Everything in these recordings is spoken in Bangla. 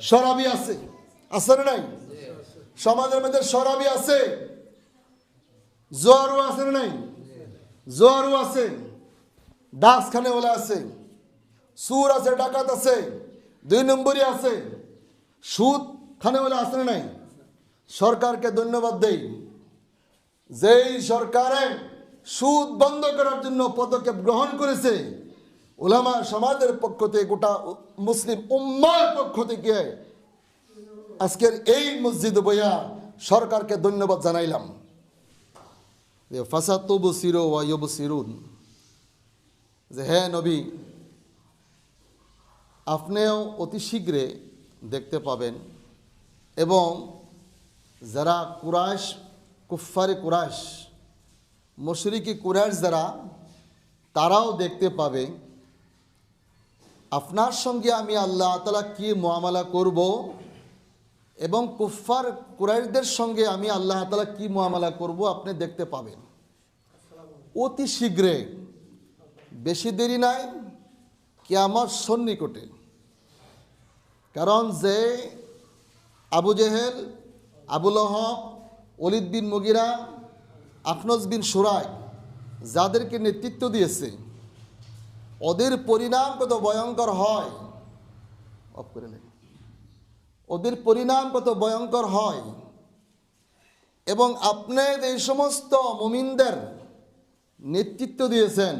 সরাবি আছে? আছে না নাই? সমাজের মধ্যে সরাবি আছে? জোয়ারও আছে না নাই? জোয়ারও আছে। ডাসখানে ওলা আছে। সুর আছে, ডাকাত আছে। দুই নম্বরই আছে। সুদ খানে ওলা আছে না নাই? সরকারকে ধন্যবাদ দেই। যেই সরকারে সুদ বন্ধ করার জন্য পদক্ষেপ গ্রহণ করেছে ওলামা সমাজের পক্ষ থেকে গোটা মুসলিম উম্মার পক্ষ থেকে আজকের এই মসজিদ বইয়া সরকারকে ধন্যবাদ জানাইলাম। যে ফাসাতবু সিরো ওয়াইব সিরুন যে হ্যাঁ নবী, আপনিও অতি শীঘ্রে দেখতে পাবেন এবং যারা কুরাশ কুফারে কুরাশ মশরিকি কুরাইশ যারা, তারাও দেখতে পাবে আপনার সঙ্গে আমি আল্লাহ তালা কি মোয়ামলা করব এবং কুফার কুরাইশদের সঙ্গে আমি আল্লাহ তালা কি মোয়ামলা করব আপনি দেখতে পাবেন। অতি শীঘ্রে, বেশি দেরি নাই কি আমার সন্নিকটে। কারণ যে আবু জেহেল আবুল হক অলিদ বিন মগিরা, আফনজ বিন সুরাই, যাদেরকে নেতৃত্ব দিয়েছে ওদের পরিণাম কত ভয়ঙ্কর হয়? করে ওদের পরিণাম কত ভয়ঙ্কর হয়? এবং আপনি এই সমস্ত মুমিনদের নেতৃত্ব দিয়েছেন,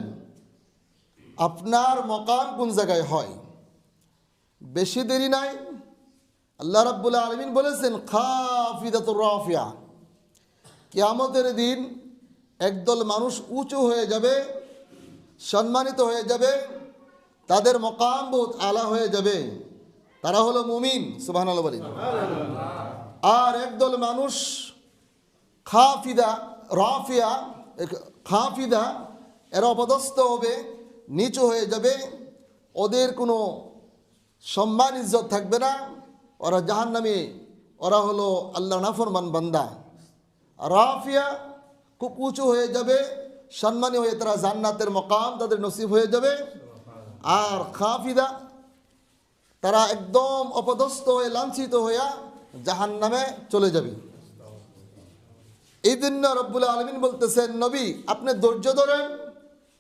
আপনার মকাম কোন জায়গায় হয়? বেশি দেরি নাই। আল্লাহ রাব্বুল আলমিন বলেছেন, খাফিদাতুর রাফিয়া, কিয়ামতের দিন একদল মানুষ উঁচু হয়ে যাবে সম্মানিত হয়ে যাবে, তাদের মকাম বহুত আলা হয়ে যাবে। তারা হলো মুমিন সুবাহ বলি আর একদল মানুষ, খাফিদা, রাফিয়া খাফিদা, এরা অপদস্থ হবে, নিচু হয়ে যাবে। ওদের কোনো সম্মান, ইজ্জত থাকবে না। ওরা জাহান নামে ওরা হলো আল্লাহ নাফরমান বান্দা। রাফিয়া খুব উঁচু হয়ে যাবে। সম্মানী হয়ে তারা জান্নাতের মকাম তাদের নসিব হয়ে যাবে। আর খাফিদা, তারা একদম অপদস্থ হয়ে, লাঞ্ছিত হইয়া জাহান নামে চলে যাবে। এই জন্য রব্বুল আলমিন বলতেছেন, নবী, আপনি ধৈর্য ধরেন।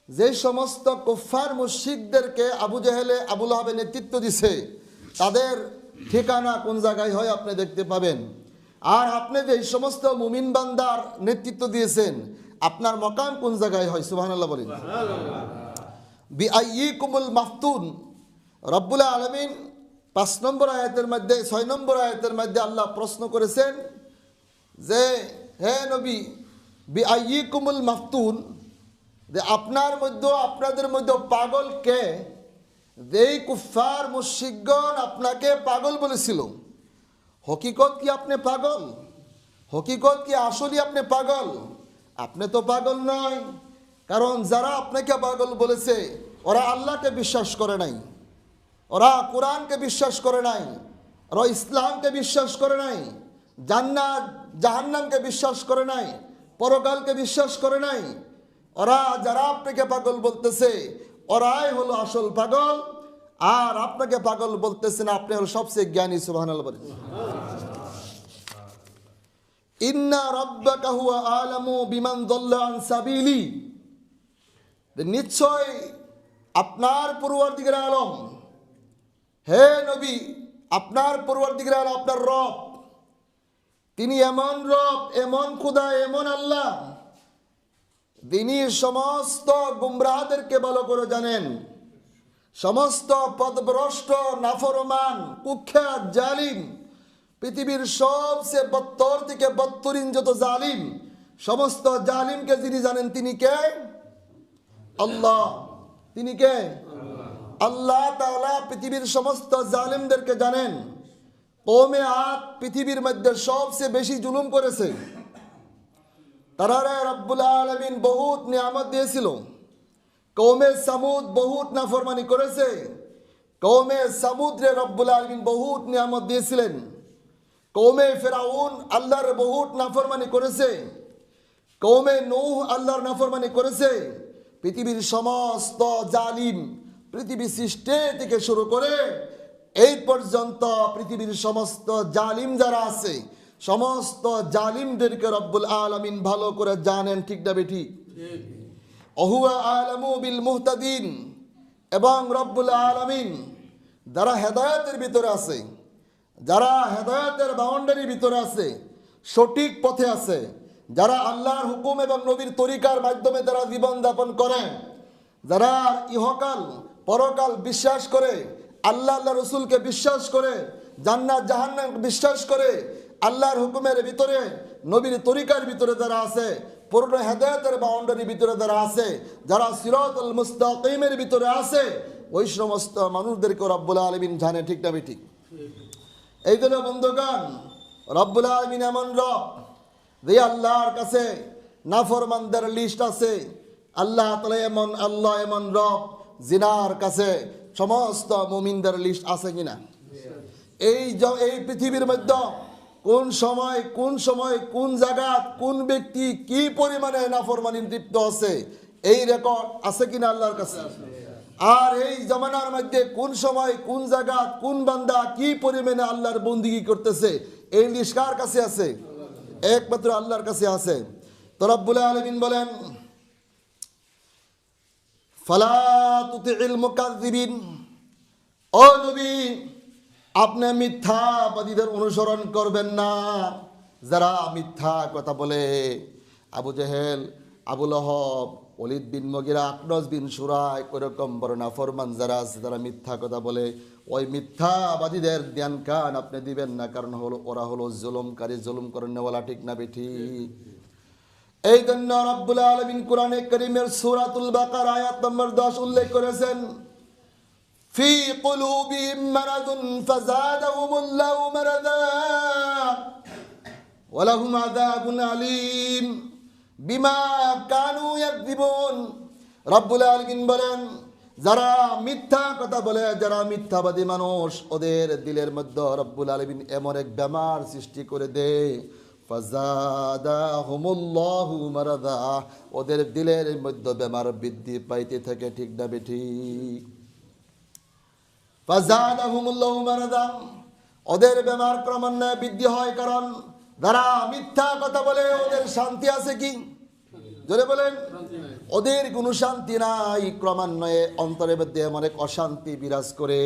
যে সমস্ত কুফার মুশিকদেরকে আবু জাহেলে আবুল আহাবে নেতৃত্ব দিছে, তাদের ঠিকানা কোন জায়গায় হয় আপনি দেখতে পাবেন। আর আপনি যে সমস্ত মুমিন বান্দার নেতৃত্ব দিয়েছেন আপনার মকাম কোন জায়গায় হয়? সুবাহ বলেন। বিআইকুমুল মাফতুন। রব্বুল আলমিন পাঁচ নম্বর আয়াতের মধ্যে, ছয় নম্বর আয়াতের মধ্যে আল্লাহ প্রশ্ন করেছেন যে, হে নবী বি আই বিআইকুমুল মাফতুন, যে আপনার মধ্যে আপনাদের মধ্যে পাগল কে? যেই কুফার মুশিকগণ আপনাকে পাগল বলেছিল। হকিকত কি আপনি পাগল? হকিকত কি আসলে আপনি পাগল? আপনি তো পাগল নয়। কারণ যারা আপনাকে পাগল বলেছে, ওরা আল্লাহকে বিশ্বাস করে নাই। ওরা কোরআনকে বিশ্বাস করে নাই, ওরা ইসলামকে বিশ্বাস করে নাই, জান্নাত, জাহান্নামকে বিশ্বাস করে নাই, পরকালকে বিশ্বাস করে নাই। ওরা যারা আপনাকে পাগল বলতেছে, ওরাই হলো আসল পাগল। আর আপনাকে পাগল বলতেছেন আপনি হলো সবচেয়ে জ্ঞানী সুবাহ ইন্না রব্বাকা হুয়া আলামু বিমান দল্লা সাবিলি নিশ্চয় আপনার পূর্বদিকের আলম হে নবী আপনার পূর্বদিকের আলম আপনার রব তিনি এমন রব এমন খুদা এমন আল্লাহ তিনি সমস্ত গুমরাহদেরকে ভালো করে জানেন সমস্ত পদভ্রষ্ট নাফরমান কুখ্যাত জালিম পৃথিবীর সবচেয়ে বত্তর থেকে বত্তরিন যত জালিম, সমস্ত জালিমকে যিনি জানেন তিনি কে? আল্লাহ। তিনি কে? আল্লাহ তাআলা পৃথিবীর সমস্ত জালিমদেরকে জানেন। কৌমে আদ পৃথিবীর মধ্যে সবচেয়ে বেশি জুলুম করেছে। তারারে রব্বুল আলমিন বহুত নিয়ামত দিয়েছিল। কৌমে সামুদ বহুত নাফরমানি করেছে। কৌমে সামুদ্রে রব্বুল আলমিন বহুত নিয়ামত দিয়েছিলেন। কৌমে ফেরাউন আল্লাহর বহুত নাফরমানি করেছে। কৌমে নূহ আল্লাহর নাফরমানি করেছে। পৃথিবীর সমস্ত জালিম পৃথিবী সৃষ্টি থেকে শুরু করে এই পর্যন্ত পৃথিবীর সমস্ত জালিম যারা আছে, সমস্ত জালিমদেরকে রব্বুল আলমিন ভালো করে জানেন, ঠিক না বেঠি? অহুয়া আলমু বিল মুহতাদিন এবং রব্বুল আলমিন যারা হেদায়তের ভিতরে আছে যারা হেদায়তের বাউন্ডারির ভিতরে আছে, সঠিক পথে আছে, যারা আল্লাহর হুকুম এবং নবীর তরিকার মাধ্যমে যারা জীবন যাপন করে, যারা ইহকাল, পরকাল বিশ্বাস করে, আল্লাহ আল্লাহ রসুলকে বিশ্বাস করে, জান্নাত জাহান্নাম বিশ্বাস করে, আল্লাহর হুকুমের ভিতরে, নবীর তরিকার ভিতরে যারা আছে, পূর্ণ হেদায়তের বাউন্ডারির ভিতরে যারা আছে, যারা সিরাতুল মুস্তাকিমের ভিতরে আছে, ওই সমস্ত মানুষদেরকে রব্বুল আলমিন জানে ঠিক না ঠিক এই জন্য বন্ধুগণ, রব্বুল আলমিন এমন রব যে আল্লাহর কাছে নাফরমানদের লিস্ট আছে। আল্লাহ তালা এমন, আল্লাহ এমন রব জিনার কাছে সমস্ত মুমিনদের লিস্ট আছে কিনা? এই এই পৃথিবীর মধ্যে কোন সময় কোন সময়, কোন জায়গা কোন ব্যক্তি কি পরিমাণে নাফরমানি লিপ্ত আছে, এই রেকর্ড আছে কিনা আল্লাহর কাছে? আর এই জমানার মধ্যে কোন সময়, কোন জায়গা, কোন বান্দা কি পরিমাণে আল্লাহর বন্দিগি করতেছে, এই লিস্ট কার কাছে আছে? একমাত্র আল্লাহর কাছে আছে। তো আলমিন বলেন ও নবী, আপনি মিথ্যাবাদীদের অনুসরণ করবেন না। যারা মিথ্যা কথা বলে, আবু জেহেল আবুল হব অলিদ বিন মগিরা আকনস বিন সুরাই ওরকম বড় নাফরমান যারা আছে যারা মিথ্যা কথা বলে ওই মিথ্যাবাদীদের ধ্যান কান আপনি দিবেন না কারণ হলো ওরা হলো জুলুমকারী জুলুম করেনওয়ালা ঠিক না বেঠি এই জন্য রব্বুল আলমিন কোরআনে করিমের সুরাতুল বাকার আয়াত নম্বর দশ উল্লেখ করেছেন في قلوبهم مرض فزادهم الله مرضا ولهم عذاب أليم বিমা কানু ইয়াকদিবুন। রব্বুল আলামিন বলেন, যারা মিথ্যা কথা বলে, যারা মিথ্যাবাদী মানুষ, ওদের দিলের মধ্যে রব্বুল আলামিন এমন এক বেমার সৃষ্টি করে দেয় ওদের দিলের মধ্যে বেমার বৃদ্ধি পাইতে থাকে, ঠিক না বেঠিক ওদের বেমার ক্রমান্বয়ে বৃদ্ধি হয় কারণ যারা মিথ্যা কথা বলে ওদের শান্তি আছে কি? জোরে বলেন। ওদের কোনো শান্তি নাই, ক্রমান্বয়ে অন্তরের মধ্যে এক অশান্তি বিরাজ করে।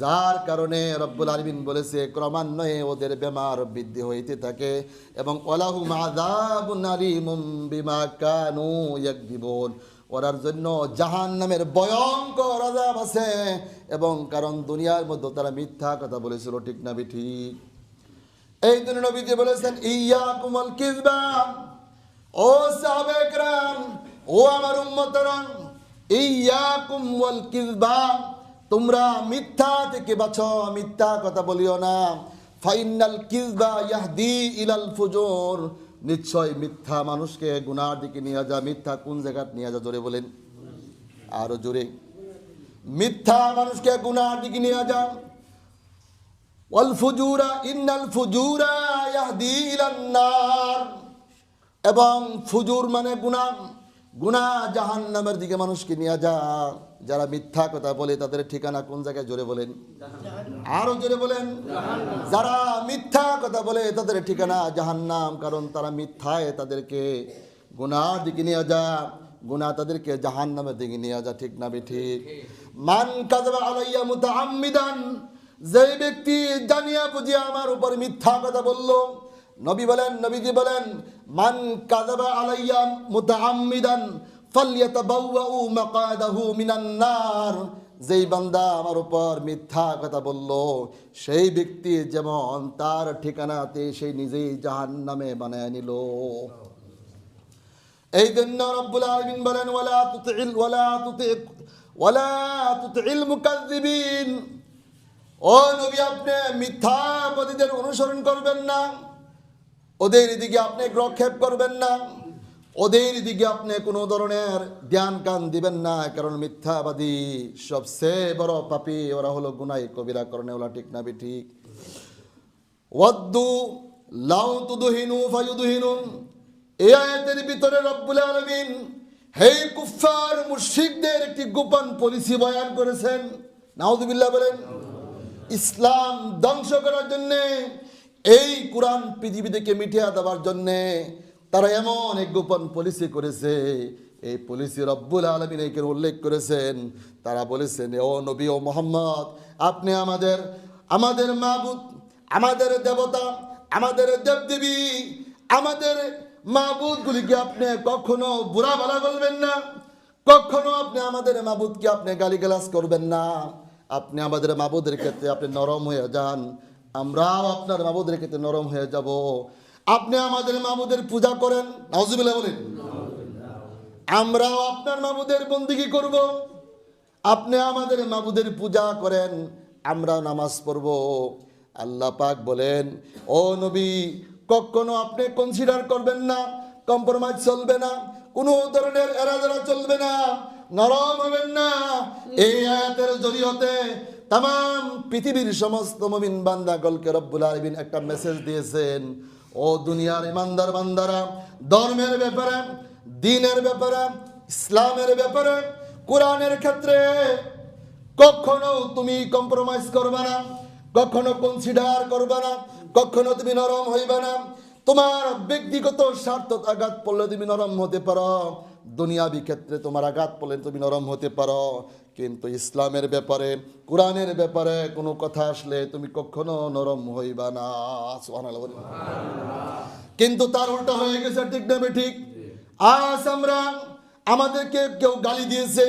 যার কারণে রব্বুল আলমিন বলেছে, ক্রমান্বয়ে ওদের বেমার বৃদ্ধি হইতে থাকে এবং ওলাহু বিমা কানু ওরার জন্য জাহান নামের ভয়ঙ্কর আযাব আছে এবং কারণ দুনিয়ার মধ্যে তারা মিথ্যা কথা বলেছিল, ঠিক না ঠিক এই জন্য নবীজি বলেছেন ইয়া কুমল কিজবা ও সাবেকরাম ও আমার উম্মতরাম ইয়া কুমল কিজবা তোমরা মিথ্যা থেকে বাছো মিথ্যা কথা বলিও না। ফাইনাল কিজবা ইয়াহদি ইলাল ফুজুর। নিশ্চয় মিথ্যা মানুষকে গুনার দিকে নিয়ে যা, মিথ্যা কোন জায়গা নিয়ে যা, জোরে বলেন। আরও জোরে। মিথ্যা মানুষকে গুনার দিকে নিয়ে যা ওয়াল ফুজুরা, ইন্নাল ফুজুরা ইয়াহদি ইলান এবং ফুজুর মানে গুনাহ। গুনাহ জাহান্নামের দিকে মানুষকে নিয়ে যা। যারা মিথ্যা কথা বলে, তাদের ঠিকানা কোন জায়গায় জোরে বলেন? আরও জোরে বলেন। যারা মিথ্যা কথা বলে, তাদের ঠিকানা জাহান্নাম। কারণ তারা মিথ্যায় তাদেরকে গুনার দিকে নিয়ে যা। গুনাহ তাদেরকে জাহান্নামের দিকে নিয়ে যা। ঠিক না ঠিক মান কাযবা আলাইয়া মুতাআম্মিদান যে ব্যক্তি জানিয়া বুঝিয়া আমার উপর মিথ্যা কথা বলল, নবী বলেন, নবীজি বলেন, মান কাযাবা আলাইয়া মুতাআম্মিদান ফালইয়াতাবাওয়াউ মাকাদাহু মিনান নার। যেই বান্দা আমার উপর মিথ্যা কথা বলল, সেই ব্যক্তি যেমন তার ঠিকানাতে সেই নিজেই জাহান্নামে বানায় নিল। এই জন্য রব্বুল আলামিন বলেন, ওয়ালা তুতিল, ওয়ালা তুতি ওয়ালা তুতিল মুকাজ্জিবিন ও নবী, আপনি মিথ্যাবাদীদের অনুসরণ করবেন না। ওদের দিকে আপনি গ্রক্ষেপ করবেন না। ওদের দিকে আপনি কোনো ধরনের ধ্যান কান দিবেন না, কারণ মিথ্যাবাদী সবচেয়ে বড় পাপি ওরা হলো গুনাই কবিরা করণে, ওরা ঠিক না ঠিক ওয়াদ্দু লাউ তুদহিনু ফায়ুদহিনুন এই আয়াতের ভিতরে রব্বুল আলামিন হে কুফার মুশরিকদের একটি গোপন পলিসি বয়ান করেছেন। নাউযুবিল্লাহ বলেন ইসলাম ধ্বংস করার জন্যে, এই কোরআন পৃথিবী থেকে মিটিয়ে দেওয়ার জন্যে তারা এমন এক গোপন পলিসি করেছে। এই পলিসি রব্বুল আলমিন এখানে উল্লেখ করেছেন। তারা বলেছেন ও নবী ও মোহাম্মদ, আপনি আমাদের আমাদের মাবুদ, আমাদের দেবতা, আমাদের দেবদেবী, আমাদের মাবুদগুলিকে আপনি কখনো বুড়া বলা বলবেন না? কখনো আপনি আমাদের মাবুদকে আপনি গালিগালাজ করবেন না? আপনি আমাদের মাবুদের ক্ষেত্রে আপনি নরম হয়ে যান। আমরাও আপনার মাবুদের ক্ষেত্রে নরম হয়ে যাব। আপনি আমাদের মাবুদের পূজা করেন। নাউজুবিল্লাহ বলেন। আমরাও আপনার মাবুদের বন্দিগি করব। আপনি আমাদের মাবুদের পূজা করেন। আমরা নামাজ পড়ব। আল্লাহ পাক বলেন, ও নবী, কখনো আপনি কনসিডার করবেন না। কম্প্রোমাইজ চলবে না। কোনো ধরনের এরাজেরা চলবে না। নরম হবেন না। এই আয়াতের জরিয়তে তাম পৃথিবীর সমস্ত মমিন বান্দাগলকে রব্বুল আলমিন একটা মেসেজ দিয়েছেন। ও দুনিয়ার ইমানদার বান্দারা, ধর্মের ব্যাপারে, দিনের ব্যাপারে, ইসলামের ব্যাপারে, কোরআনের ক্ষেত্রে কখনো তুমি কম্প্রোমাইজ করবে না, কখনো কনসিডার করবে না, কখনো তুমি নরম হইবে না। তোমার ব্যক্তিগত স্বার্থ আঘাত পড়লে তুমি নরম হতে পারো। দুনিয়াবি ক্ষেত্রে তোমার আঘাত পড়লে তুমি নরম হতে পারো। কিন্তু ইসলামের ব্যাপারে, কোরআনের ব্যাপারে কোনো কথা আসলে তুমি কখনো নরম হইবা না। কিন্তু তার উল্টা হয়ে গেছে, ঠিক না ঠিক? আজ আমরা আমাদেরকে কেউ গালি দিয়েছে,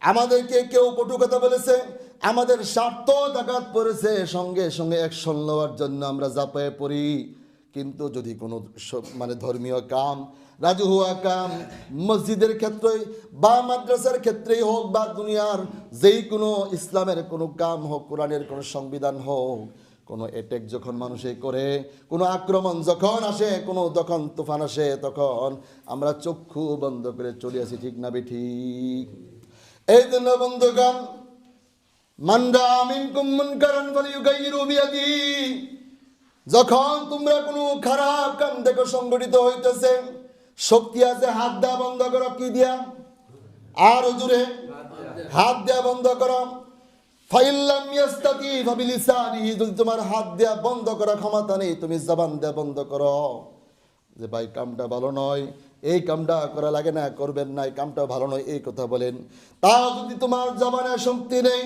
আমাদেরকে কেউ কটু কথা বলেছে, আমাদের স্বার্থ আঘাত পড়েছে, সঙ্গে সঙ্গে অ্যাকশন নেওয়ার জন্য আমরা জাপায়ে পড়ি। কিন্তু যদি কোনো মানে ধর্মীয় কাম রাজু হওয়া কাম, মসজিদের ক্ষেত্রে বা মাদ্রাসার ক্ষেত্রেই হোক বা দুনিয়ার যেই কোনো ইসলামের কোনো কাম হোক, কোরআনের কোনো সংবিধান হোক, কোনো অ্যাটেক যখন মানুষে করে, কোনো আক্রমণ যখন আসে, কোনো যখন তুফান আসে, তখন আমরা চক্ষু বন্ধ করে চলে আসি, ঠিক না ঠিক? এই জন্য বন্ধুগণ, মান্ডা আমিন কুম্মন কারণ বলি যখন তোমরা কোনো খারাপ কাম দেখো সংগঠিত হইতেছে শক্তি আছে, হাত দেওয়া বন্ধ করো, কি দিয়া? আর জুড়ে হাত দেওয়া বন্ধ করো। যদি তোমার হাত দেয়া বন্ধ করা ক্ষমতা নেই, তুমি জবান দেয়া বন্ধ করো। যে ভাই, কামটা ভালো নয়, এই কামটা করা লাগে না, করবেন না, এই কামটা ভালো নয়, এই কথা বলেন। তাও যদি তোমার জবানে শক্তি নেই,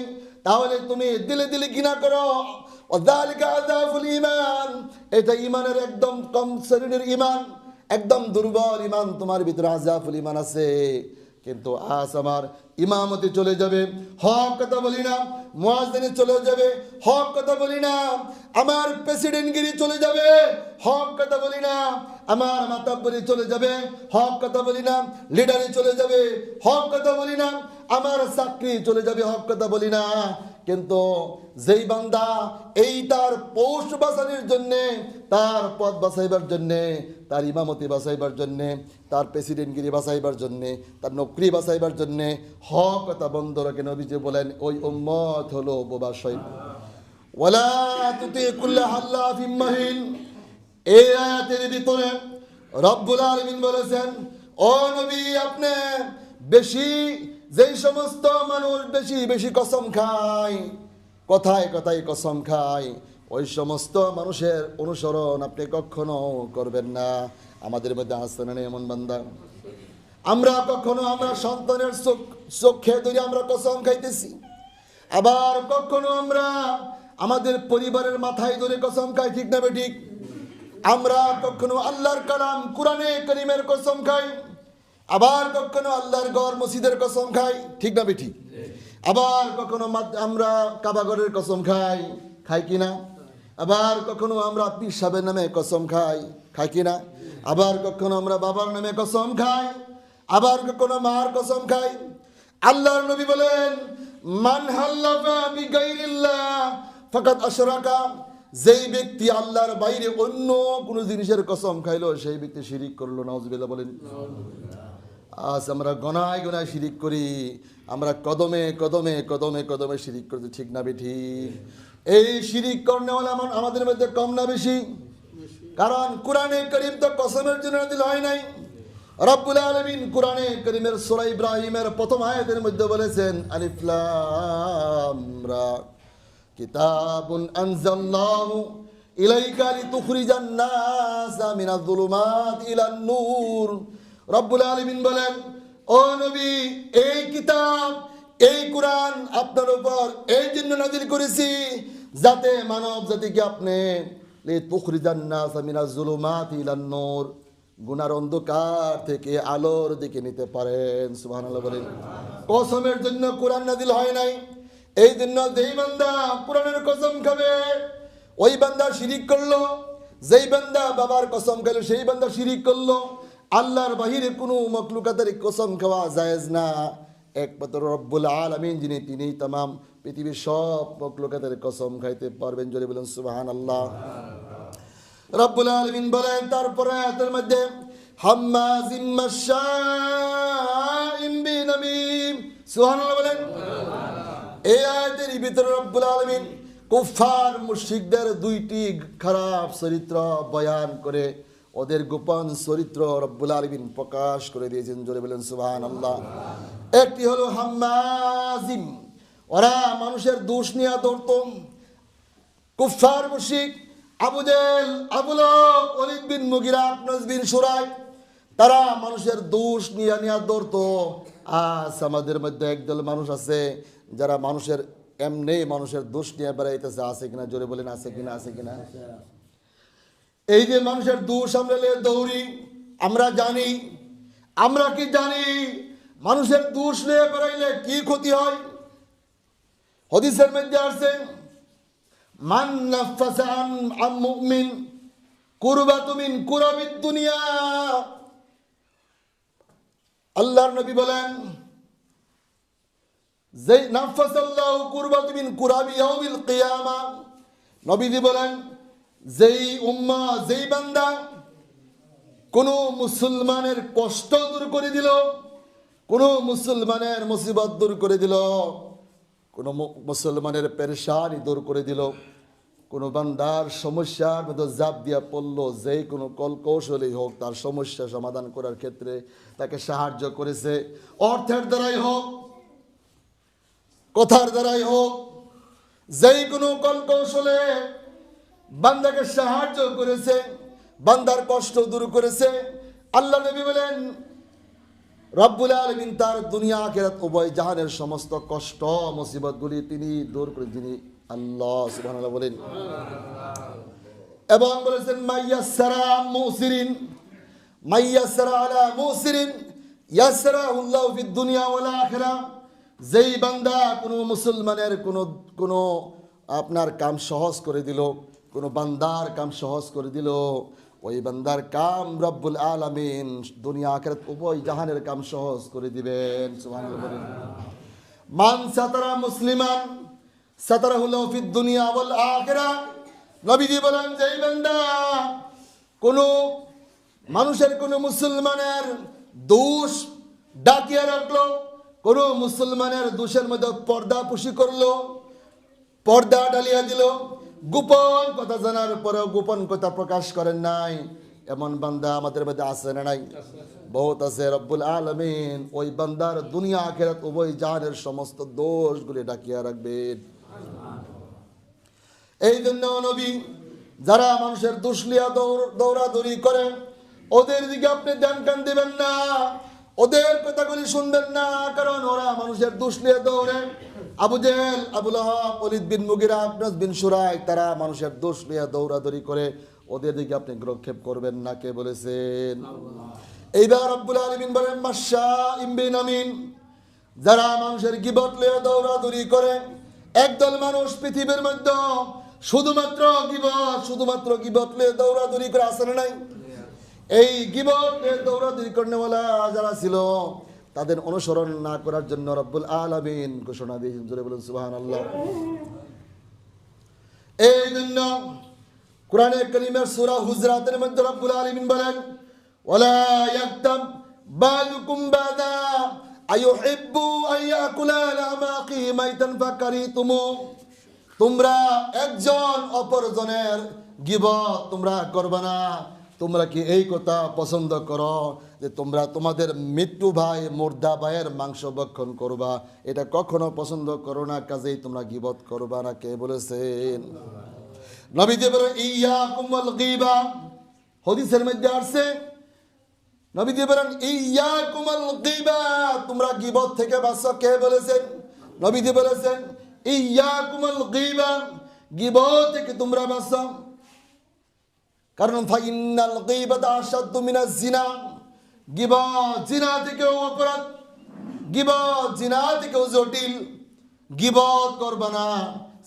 তাহলে তুমি দিলে দিলে ঘৃণা করো। এটা ইমানের একদম কম শ্রেণির ঈমান। একদম দুর্বল ঈমান তোমার ভিতরে আযাফুল ইমান আছে। কিন্তু আজ আমার ইমামতি চলে যাবে। হক কথা বলি না, মুয়াজ্জিনি চলে যাবে। হক কথা বলি না, আমার প্রেসিডেন্টগিরি চলে যাবে। হক কথা বলি না, আমার মাতাব্বরি চলে যাবে। হক কথা বলি না লিডারি চলে যাবে। হক কথা বলি না, আমার চাকরি চলে যাবে। হক কথা বলি না। কিন্তু যেই বান্দা এই তার পৌষ বাঁচানোর জন্যে, তার পদ বাঁচাইবার জন্যে, তার ইমামতি বাঁচাইবার জন্যে, তার প্রেসিডেন্টগিরি বাঁচাইবার জন্যে, তার নকরি বাঁচাইবার জন্যে হক কথা বন্ধ রাখেন অভিযোগ বলেন, ওই উম্মত হলো শৈব ওয়ালা তুতি কুল্লা হাল্লাফিম মাহিন। এই আয়াতের ভিতরে রব্বুল আলামিন বলেছেন, ও নবী বেশি, যেই সমস্ত মানুষ বেশি বেশি কসম খায় কথায় কথায় কসম খায় ওই সমস্ত মানুষের অনুসরণ আপনি কখনো করবেন না। আমাদের মধ্যে আসতে নেই এমন বান্দা। আমরা কখনো আমরা সন্তানের চোখ, চোখে ধরে আমরা কসম খাইতেছি। আবার কখনো আমরা আমাদের পরিবারের মাথায় ধরে কসম খাই, ঠিক না ঠিক? আমরা কখনো আল্লাহর কালাম কোরআনে করিমের কসম খাই। আবার কখনো আল্লাহর গড় মসজিদের কসম খাই, ঠিক না ঠিক? আবার কখনো আমরা কাবাগরের কসম খাই খাই কিনা? আবার কখনো আমরা পীর সাহেবের নামে কসম খাই খাই কিনা? আবার কখনো আমরা বাবার নামে কসম খাই, আবার কখনো মার কসম খাই। আল্লাহর নবী বলেন, মান হাল্লাফা বিগাইরিল্লাহ ফাকাত আশরাকা। যেই ব্যক্তি আল্লাহর বাইরে অন্য কোনো জিনিসের কসম খাইলো, সেই ব্যক্তি শিরিক করল, নাউজুবিল্লাহ বলেন। আজ আমরা গনায় গনায় শিরিক করি, আমরা কদমে কদমে কদমে কদমে শিরিক করতে ঠিক না বেঠি? এই শিরিক করনেওয়ালা আমার আমাদের মধ্যে কম না বেশি? কারণ কোরআনে করিম তো কসমের জন্য দিল হয় নাই। রব্বুল আলমিন কোরআনে করিমের সুরা ইব্রাহিমের প্রথম আয়াতের মধ্যে বলেছেন আলিফলাম রা। কিতাবুন আনজাল্লাহু ইলাইকা লিতুখরিজান নাসা মিনাজ যুলুমাত ইলান নূর রব্বুল আলামিন বলেন, ও নবী, এই কিতাব, এই কোরআন আপনার উপর এই জন্য নাজিল করেছি যাতে মানব জাতিকে আপনি নূর, গুনার অন্ধকার থেকে আলোর দিকে নিতে পারেন। সুবহানাল্লাহ বলেন। কসমের জন্য কোরআন নাজিল হয় নাই। এই জন্য যেই বান্দা কোরআনের কসম খাবে, ওই বান্দা শিরিক করল। যেই বান্দা বাবার কসম খেলো সেই বান্দা শিরিক করল। আল্লাহর বাহিরে কোনো মকলুকাতের কসম খাওয়া জায়েজ না। একমাত্র রব্বুল আলামিন, যিনি তিনি তামাম পৃথিবীর সব মকলুকাতের কসম খাইতে পারবেন। যদি বলেন সুবাহান আল্লাহ রব্বুল আলামিন বলেন, তারপরে আয়াতের মধ্যে বলেন দুইটি খারাপ চরিত্র বয়ান করে ওদের গোপন চরিত্র রব্বুল আলামিন প্রকাশ করে দিয়েছেন। জোরে বলেন, সুবহানাল্লাহ। একটি হলো হাম্মাজিম। ওরা মানুষের দোষ নিয়ে ধরতো কুফার মুশিক আবু জেল আবুল অলিদ বিন মুগিরা আফনাস বিন সুরাই, তারা মানুষের দোষ নিয়ে নিয়ে ধরতো আজ আমাদের মধ্যে একদল মানুষ আছে, যারা মানুষের এমনি মানুষের দোষ নিয়ে বেড়াইতেছে। আছে কিনা? জোরে বলেন, আছে কিনা? আছে কিনা? এই যে মানুষের দোষ আমরা দৌড়ি, আমরা জানি, আমরা কি জানি, মানুষের দোষ নিয়ে বেড়াইলে কি ক্ষতি হয়? হদিসের মধ্যে আসছে, মান নাফাসা আন, আম মুমিন, কুরবাতু মিন কুরাবিদ দুনিয়া। আল্লাহর নবী বলেন, যেই নাফাসাল্লাহু কুরবাতু মিন কুরাবি ইয়াউমিল কিয়ামা। নবীজি বলেন যেই উম্মা, যেই বান্দা কোন মুসলমানের কষ্ট দূর করে দিল, কোন মুসলমানের মুসিবত দূর করে দিল, কোন মুসলমানের পেরেশানি দূর করে দিল, কোন বান্দার সমস্যার মধ্যে জাপ দিয়া পড়ল যে কোনো কল কৌশলেই হোক তার সমস্যা সমাধান করার ক্ষেত্রে তাকে সাহায্য করেছে। অর্থের দ্বারাই হোক, কথার দ্বারাই হোক, যেই কোনো কল কৌশলে বান্দাকে সাহায্য করেছে, বান্দার কষ্ট দূর করেছে। আল্লাহ নবী বলেন, রব্বুল আলমিন তার দুনিয়া, আখেরাত, উভয় জাহানের সমস্ত কষ্ট, মুসিবতগুলি তিনি দূর করে তিনি আল্লাহ সুবহানাল্লাহ বলেন। এবং বলেছেন মাইয়াসারা মুসিরিন মাইয়াসারা আলা মুসিরিন ইয়াসরা উল্লাহ দুনিয়া ওয়াল আখিরা যেই বান্দা কোনো মুসলমানের কোনো কোনো আপনার কাম সহজ করে দিল কোনো বান্দার কাম সহজ করে দিল। ওই বান্দার কাম রব্বুল আলামিন দুনিয়া আখিরাত উভয় জাহানের কাম সহজ করে দিবেন। মান সাতারা মুসলিমান সাতারাহুল ফিদ দুনিয়া ওয়াল আখিরা। নবীজি বলেন যেই বান্দা, কোন মানুষের, কোন মুসলমানের দোষ ডাকিয়ে রাখল, কোন মুসলমানের দোষের মধ্যে পর্দা পুষি করল, পর্দা ডালিয়া দিল গোপন কথা জানার পরেও গোপন কথা প্রকাশ করেন নাই। এমন বান্দা আমাদের মধ্যে আছে না নাই? বহুত আছে, রব্বুল আলমিন। ওই বান্দার দুনিয়া, আখেরাত, উভয় জাহানের সমস্ত দোষগুলি ডাকিয়া রাখবেন। এই জন্য নবী, যারা মানুষের দুসলিয়া দৌড়, দৌড়াদৌড়ি করেন ওদের দিকে আপনি ধ্যান কান দিবেন না? ওদের কথাগুলি শুনবেন না, কারণ ওরা মানুষের দুসলিয়া দৌড়ে আবু জেল আবুল অলিদ বিন মুগিরা আবনাস বিন সুরাই তারা মানুষের দোষ লিয়া দৌড়াদৌড়ি করে ওদের দিকে আপনি গ্রক্ষেপ করবেন না, কে বলেছেন? এইবার আব্বুল আলমিন বলেন মাসা ইমবিন আমিন। যারা মানুষের গিবট লিয়ে দৌড়াদৌড়ি করে, একদল মানুষ পৃথিবীর মধ্যে শুধুমাত্র গিবট শুধুমাত্র গিবট লিয়ে দৌড়াদৌড়ি করে আসে না নাই? এই গিবট লিয়ে দৌড়াদৌড়ি করনেওয়ালা যারা ছিল তাদের অনুসরণ না করার জন্য রব্বুল আলামিন ঘোষণা দিয়েছেন। জোরে বলুন সুবাহান আল্লাহ এই জন্য কোরআনে করিমের সূরা হুজরাতের মধ্যে রব্বুল আলামিন বলেন, ওয়ালা ইয়াকতাব বালুকুম বাদা আইয়ুহিব্বু আইয়াকুলা লামাকি মাইতান ফাকারিতুমু। তোমরা একজন অপরজনের গিবত তোমরা করবে না। তোমরা কি এই কথা পছন্দ করো যে তোমরা তোমাদের মৃত্যু ভাই, মুর্দা ভাইয়ের মাংস ভক্ষণ করবা? এটা কখনো পছন্দ করো না, কাজেই তোমরা গিবত করবা না, কে বলেছেন? নবী দেবের ইয়া কুমল গিবা। হদিসের মধ্যে আসছে নবী দিয়ে বলেন ইয়া কুমল গিবা। তোমরা গিবত থেকে বাঁচো, কে বলেছেন? নবী দিয়ে বলেছেন ইয়া কুমল গিবা। গিবত থেকে তোমরা বাঁচো। কারণ ফাইনাল গিবাত আশাদ্দু মিনাজ জিনা। গিবত জিনা থেকেও অপরাধ, গিবত জিনা থেকেও জটিল। গিবত করবা না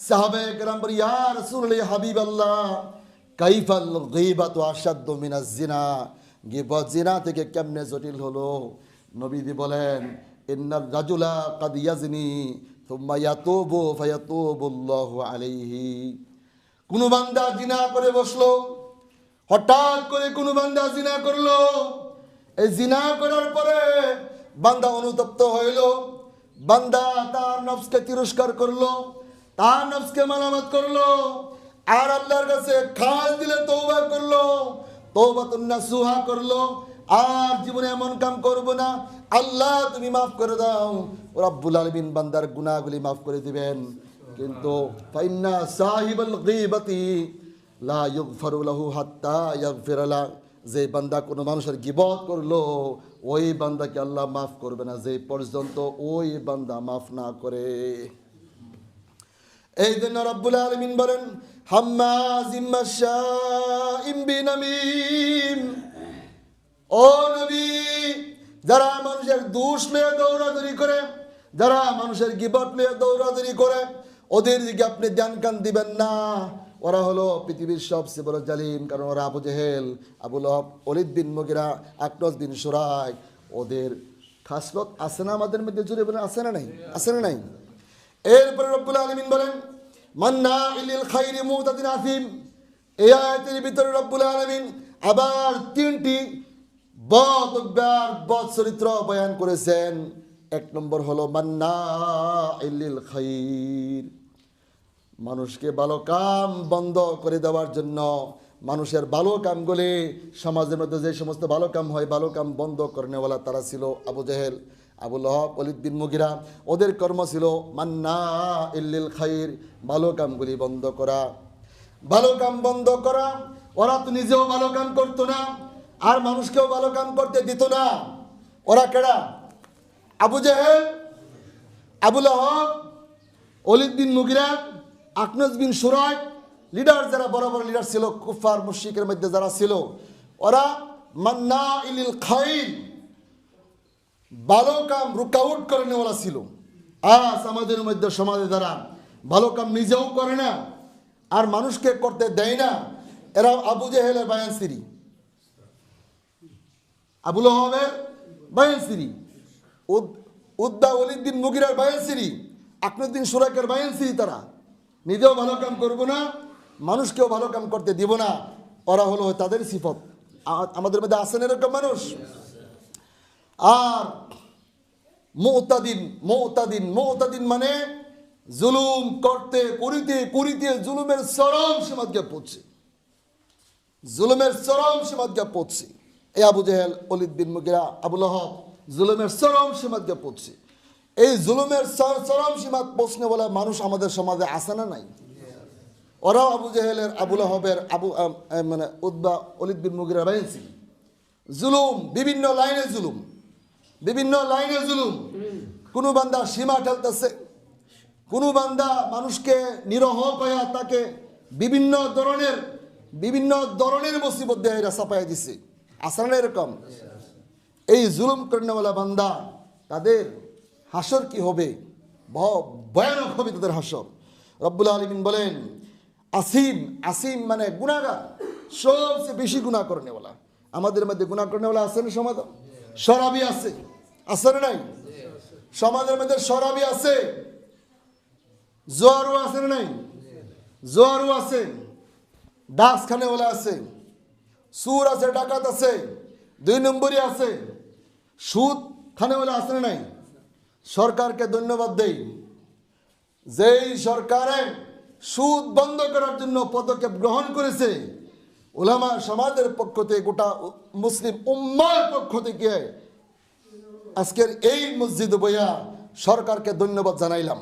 সাহাবে কেরাম বলি, ইয়া রাসূলুল্লাহ হাবিবাল্লাহ, কাইফাল গিবাতু আশাদ্দু মিনাজ জিনা? গিবত জিনা থেকে কেমনে জটিল হলো? নবীজি বলেন ইন্নার রাজুলা কাদ ইয়াজনি থুম্মা ইয়াতুবু ফায়াতুবুল্লাহু আলাইহি। কোন বান্দা জিনা করে বসল হঠাৎ করে কোন বান্দা জিনা করল। এই জিনা করার পরে বান্দা অনুতপ্ত হইল। বান্দা তার নফসকে তিরস্কার করল, তার নফসকে মালামাত করল, আর আল্লাহর কাছে খাস দিলে তৌবা করল তৌবা তুন্না সুহা করল, আর জীবনে এমন কাম করব না। আল্লাহ, তুমি মাফ করে দাও। রব্বুল আলমিন বান্দার গুনাহগুলি মাফ করে দিবেন। কিন্তু ফাইন্না সাহিবুল গীবাতি লা ইউগফারু লাহু হাত্তা ইয়াগফিরা লা। যে বান্দা কোনো মানুষের গিবত করল, ওই বান্দাকে আল্লাহ মাফ করবে না। যে পর্যন্ত ওই বান্দা মাফ না করে। এই জন্য রব্বুল আলমিন বলেন ও নবী, যারা মানুষের দোষ নিয়ে দৌড়াদৌড়ি করে, যারা মানুষের গিবট নিয়ে দৌড়াদৌড়ি করে, ওদের দিকে আপনি ধ্যান কান দিবেন না? ওরা হলো পৃথিবীর সবচেয়ে বড় জালিম, কারণ ওরা আবু জেহেল আবুল হক অলিদ বিন মগিরা আকনস বিন সুরাই। ওদের খাসলত আছে না আমাদের মধ্যে? জুড়ে বলেন আছে না নাই? আছে না নাই? এরপরে রব্বুল আলমিন বলেন, মান্না ইলিল খাইরি মুতাদিন আসিম এই আয়াতের ভিতরে রব্বুল আলমিন আবার তিনটি বদ অভ্যার বদ চরিত্র বয়ান করেছেন। এক নম্বর হলো, মান্না ইলিল খাইর। মানুষকে ভালো কাম বন্ধ করে দেওয়ার জন্য, মানুষের ভালো কামগুলি সমাজের মধ্যে যে সমস্ত ভালো কাম হয়, ভালো কাম বন্ধ করেনেওয়ালা তারা ছিল আবু জেহেল আবুল অলিদ বিন মুগিরা। ওদের কর্ম ছিল মান্না ইল্লিল খাইর, ভালো কামগুলি বন্ধ করা। ভালো কাম বন্ধ করা, ওরা তো নিজেও ভালো কাম করতো না, আর মানুষকেও ভালো কাম করতে দিত না। ওরা কেডা? আবু জেহেল আবুল অলিদ বিন মুগিরা আকনস বিন সুরাজ লিডার যারা, বড় বড় লিডার ছিল কুফার মুশিকের মধ্যে যারা ছিল, ওরা মান্না ইলিল খাইল, ভালো কাম রুকাউট করে নেওয়ালা ছিল। আজ আমাদের মধ্যে সমাজে যারা ভালো কাম নিজেও করে না, আর মানুষকে করতে দেয় না, এরা আবু জেহেলের বায়ান সিরি আবুল আহমের বায়ান সিরি উদ্দা অলিদ্দিন মুগিরার বায়ান সিরি আকনুদ্দিন সুরাকের বায়ান সিরি তারা। নিজেও ভালো কাম করব না, মানুষকেও ভালো কাম করতে দিব না। ওরা হলো তাদের সিফত। আমাদের মধ্যে আসেন এরকম মানুষ? আর মৌতাদিন মৌতাদিন মৌতাদিন মানে জুলুম করতে করিতে করিতে জুলুমের চরম সীমাদকে পড়ছে। জুলুমের চরম সীমাদকে পড়ছে। এই আবু জেহেল, অলিদ বিন মুগিরা, আবুল হক জুলুমের চরম সীমাদকে পড়ছে। এই জুলুমের চর- চরম সীমাত পৌঁছনে বলে মানুষ আমাদের সমাজে আসে না নাই? ওরাও আবু জেহেলের আবুল হবের আবু মানে উদ্বা অলিদ বিন মুগিরা বাইনছি জুলুম, বিভিন্ন লাইনে জুলুম, বিভিন্ন লাইনে জুলুম। কোনো বান্দা সীমা ঠেলতেছে, কোনো বান্দা মানুষকে নিরহ পায়া তাকে বিভিন্ন ধরনের বিভিন্ন ধরনের মুসিবত দেয় এরা চাপাই দিছে। না এরকম? এই জুলুম করেনেওয়ালা বান্দা তাদের হাসর কি হবে? ভয়ানক হবে তাদের হাসর। রব্বুল আলমিন বলেন, আসিম আসিম মানে গুণাগার সবচেয়ে বেশি গুণা করেনেওয়ালা। আমাদের মধ্যে গুণা করেনেওয়ালা আছে না সমাজ? সরাবি আছে। আছে না নাই? সমাজের মধ্যে সরাবি আছে। জোয়ারও আছে না নাই? জোয়ারও আছে। ডাক্স খানেওয়ালা আছে। সুর আছে, ডাকাত আছে। দুই নম্বরই আছে। সুদ খানেওয়ালা আছে না নাই? সরকারকে ধন্যবাদ দেই। যেই সরকারে সুদ বন্ধ করার জন্য পদক্ষেপ গ্রহণ করেছে ওলামা সমাজের পক্ষ থেকে, গোটা মুসলিম উম্মার পক্ষ থেকে, আজকের এই মসজিদ বইয়া সরকারকে ধন্যবাদ জানাইলাম।